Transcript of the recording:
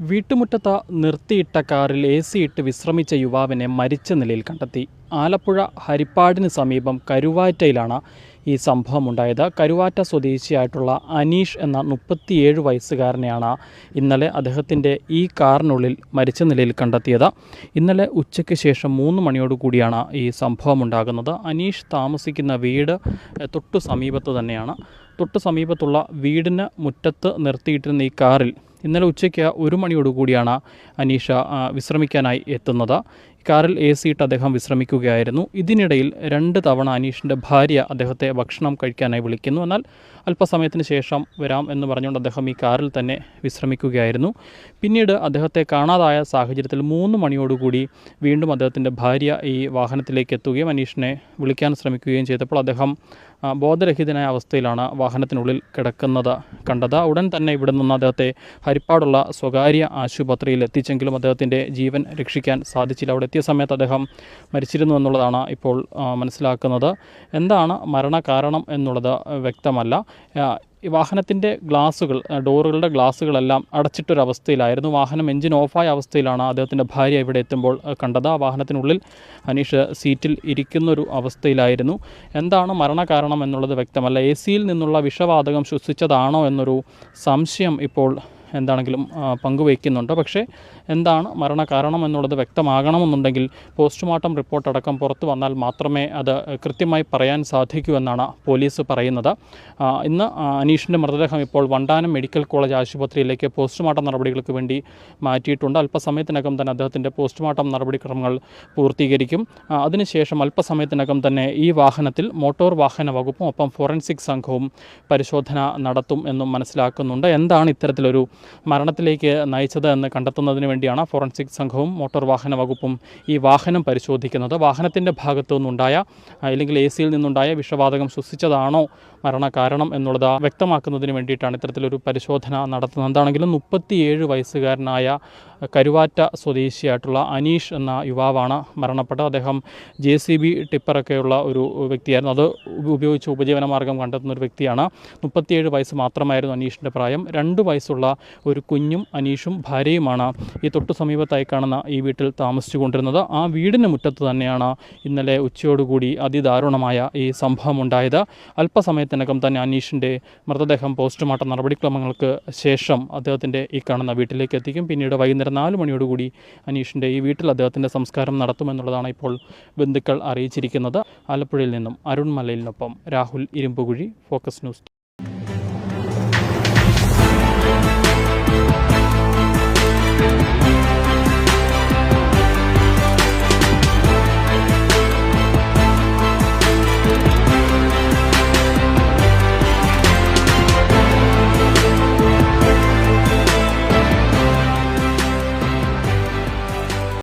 വീട്ടുമുറ്റത്ത് നിർത്തിയിട്ട കാറിൽ എ സി ഇട്ട് വിശ്രമിച്ച യുവാവിനെ മരിച്ച നിലയിൽ കണ്ടെത്തി. ആലപ്പുഴ ഹരിപ്പാടിന് സമീപം കരുവാറ്റയിലാണ് ഈ സംഭവം ഉണ്ടായത്. കരുവാറ്റ സ്വദേശിയായിട്ടുള്ള അനീഷ് എന്ന മുപ്പത്തിയേഴ് വയസ്സുകാരനെയാണ് ഇന്നലെ അദ്ദേഹത്തിന്റെ ഈ കാറിനുള്ളിൽ മരിച്ച നിലയിൽ കണ്ടെത്തിയത്. ഇന്നലെ ഉച്ചയ്ക്ക് ശേഷം മൂന്ന് മണിയോടുകൂടിയാണ് ഈ സംഭവം ഉണ്ടാകുന്നത്. അനീഷ് താമസിക്കുന്ന വീട് തൊട്ടു സമീപത്ത് തന്നെയാണ്. തൊട്ടു സമീപത്തുള്ള വീടിന് മുറ്റത്ത് നിർത്തിയിട്ടിരുന്ന ഈ കാറിൽ ഇന്നലെ ഉച്ചയ്ക്ക് ഒരു മണിയോടുകൂടിയാണ് അനീഷ വിശ്രമിക്കാനായി എത്തുന്നത്. കാറിൽ എ സി ഇട്ട് അദ്ദേഹം വിശ്രമിക്കുകയായിരുന്നു. ഇതിനിടയിൽ രണ്ട് തവണ അനീഷിന്റെ ഭാര്യ അദ്ദേഹത്തെ ഭക്ഷണം കഴിക്കാനായി വിളിക്കുന്നു. എന്നാൽ അല്പസമയത്തിന് ശേഷം വരാം എന്ന് പറഞ്ഞുകൊണ്ട് അദ്ദേഹം ഈ കാറിൽ തന്നെ വിശ്രമിക്കുകയായിരുന്നു. പിന്നീട് അദ്ദേഹത്തെ കാണാതായ സാഹചര്യത്തിൽ മൂന്ന് മണിയോടുകൂടി വീണ്ടും അദ്ദേഹത്തിന്റെ ഭാര്യ ഈ വാഹനത്തിലേക്ക് എത്തുകയും അനീഷിനെ വിളിക്കാൻ ശ്രമിക്കുകയും ചെയ്തപ്പോൾ അദ്ദേഹം ബോധരഹിതനായ അവസ്ഥയിലാണ് വാഹനത്തിനുള്ളിൽ കിടക്കുന്നത് കണ്ടത്. ഉടൻ തന്നെ ഇവിടെ നിന്ന് അദ്ദേഹത്തെ ഹരിപ്പാടുള്ള സ്വകാര്യ ആശുപത്രിയിൽ എത്തിച്ചെങ്കിലും അദ്ദേഹത്തിന്റെ ജീവൻ രക്ഷിക്കാൻ സാധിച്ചില്ല. അവിടെ എത്തിയ സമയത്ത് അദ്ദേഹം മരിച്ചിരുന്നു എന്നുള്ളതാണ് ഇപ്പോൾ മനസ്സിലാക്കുന്നത്. എന്താണ് മരണകാരണം എന്നുള്ളത് വ്യക്തമല്ല. ഈ വാഹനത്തിന്റെ ഗ്ലാസുകൾ ഡോറുകളുടെ ഗ്ലാസുകളെല്ലാം അടച്ചിട്ടൊരവസ്ഥയിലായിരുന്നു. വാഹനം എഞ്ചിൻ ഓഫായ അവസ്ഥയിലാണ് അദ്ദേഹത്തിന്റെ ഭാര്യ ഇവിടെ എത്തുമ്പോൾ കണ്ടത്. ആ വാഹനത്തിനുള്ളിൽ അനീഷ് സീറ്റിൽ ഇരിക്കുന്നൊരു അവസ്ഥയിലായിരുന്നു. എന്താണ് മരണകാരണം എന്നുള്ളത് വ്യക്തമല്ല. എ സിയിൽ നിന്നുള്ള വിഷവാതകം ശ്വസിച്ചതാണോ എന്നൊരു സംശയം ഇപ്പോൾ എന്താണെങ്കിലും പങ്കുവയ്ക്കുന്നുണ്ട്. പക്ഷേ എന്താണ് മരണകാരണം എന്നുള്ളത് വ്യക്തമാകണമെന്നുണ്ടെങ്കിൽ പോസ്റ്റ്മോർട്ടം റിപ്പോർട്ട് അടക്കം പുറത്തു വന്നാൽ മാത്രമേ അത് കൃത്യമായി പറയാൻ സാധിക്കൂ എന്നാണ് പോലീസ് പറയുന്നത്. ഇന്ന് അനീഷിന്റെ മൃതദേഹം ഇപ്പോൾ വണ്ടാനം മെഡിക്കൽ കോളേജ് ആശുപത്രിയിലേക്ക് പോസ്റ്റ്മോർട്ടം നടപടികൾക്ക് വേണ്ടി മാറ്റിയിട്ടുണ്ട്. അല്പസമയത്തിനകം തന്നെ അദ്ദേഹത്തിന്റെ പോസ്റ്റ്മോർട്ടം നടപടിക്രമങ്ങൾ പൂർത്തീകരിക്കും. അതിനുശേഷം അല്പസമയത്തിനകം തന്നെ ഈ വാഹനത്തിൽ മോട്ടോർ വാഹന വകുപ്പും ഒപ്പം ഫോറൻസിക് സംഘവും പരിശോധന നടത്തും എന്നും മനസ്സിലാക്കുന്നുണ്ട്. എന്താണ് ഇത്തരത്തിലൊരു മരണത്തിലേക്ക് നയിച്ചത് എന്ന് കണ്ടെത്തുന്നതിന് വേണ്ടിയാണ് ഫോറൻസിക് സംഘവും മോട്ടോർ വാഹന വകുപ്പും ഈ വാഹനം പരിശോധിക്കുന്നത്. വാഹനത്തിന്റെ ഭാഗത്തു നിന്നുണ്ടായ അല്ലെങ്കിൽ എ സിയിൽ നിന്നുണ്ടായ വിഷവാതകം ശ്വസിച്ചതാണോ മരണകാരണം എന്നുള്ളത് വ്യക്തമാക്കുന്നതിന് വേണ്ടിയിട്ടാണ് ഇത്തരത്തിലൊരു പരിശോധന നടത്തുന്നത്. എന്താണെങ്കിലും മുപ്പത്തിയേഴ് വയസ്സുകാരനായ കരുവാറ്റ സ്വദേശിയായിട്ടുള്ള അനീഷ് എന്ന യുവാവാണ് മരണപ്പെട്ടത്. അദ്ദേഹം ജെ സി ബി ടിപ്പറൊക്കെയുള്ള ഒരു വ്യക്തിയായിരുന്നു. അത് ഉപയോഗിച്ച് ഉപജീവന മാർഗം കണ്ടെത്തുന്ന ഒരു വ്യക്തിയാണ്. മുപ്പത്തിയേഴ് വയസ്സ് മാത്രമായിരുന്നു അനീഷിന്റെ പ്രായം. രണ്ട് വയസ്സുള്ള ഒരു കുഞ്ഞും അനീഷും ഭാര്യയുമാണ് ഈ തൊട്ടു സമീപത്തായി കാണുന്ന ഈ വീട്ടിൽ താമസിച്ചുകൊണ്ടിരുന്നത്. ആ വീടിന് മുറ്റത്ത് തന്നെയാണ് ഇന്നലെ ഉച്ചയോടുകൂടി അതിദാരുണമായ ഈ സംഭവം ഉണ്ടായത്. അല്പസമയത്തിനകം തന്നെ അനീഷിന്റെ മൃതദേഹം പോസ്റ്റ്മോർട്ടം നടപടിക്രമങ്ങൾക്ക് ശേഷം അദ്ദേഹത്തിന്റെ ഈ കാണുന്ന വീട്ടിലേക്ക് എത്തിക്കും. പിന്നീട് വൈകുന്നേരം നാല് മണിയോടുകൂടി അനീഷിന്റെ ഈ വീട്ടിൽ അദ്ദേഹത്തിന്റെ സംസ്കാരം നടത്തുമെന്നുള്ളതാണ് ഇപ്പോൾ ബന്ധുക്കൾ അറിയിച്ചിരിക്കുന്നത്. ആലപ്പുഴയിൽ നിന്നും അരുൺ മലയിലിനൊപ്പം രാഹുൽ ഇരുമ്പുകുഴി ഫോക്കസ് ന്യൂസ്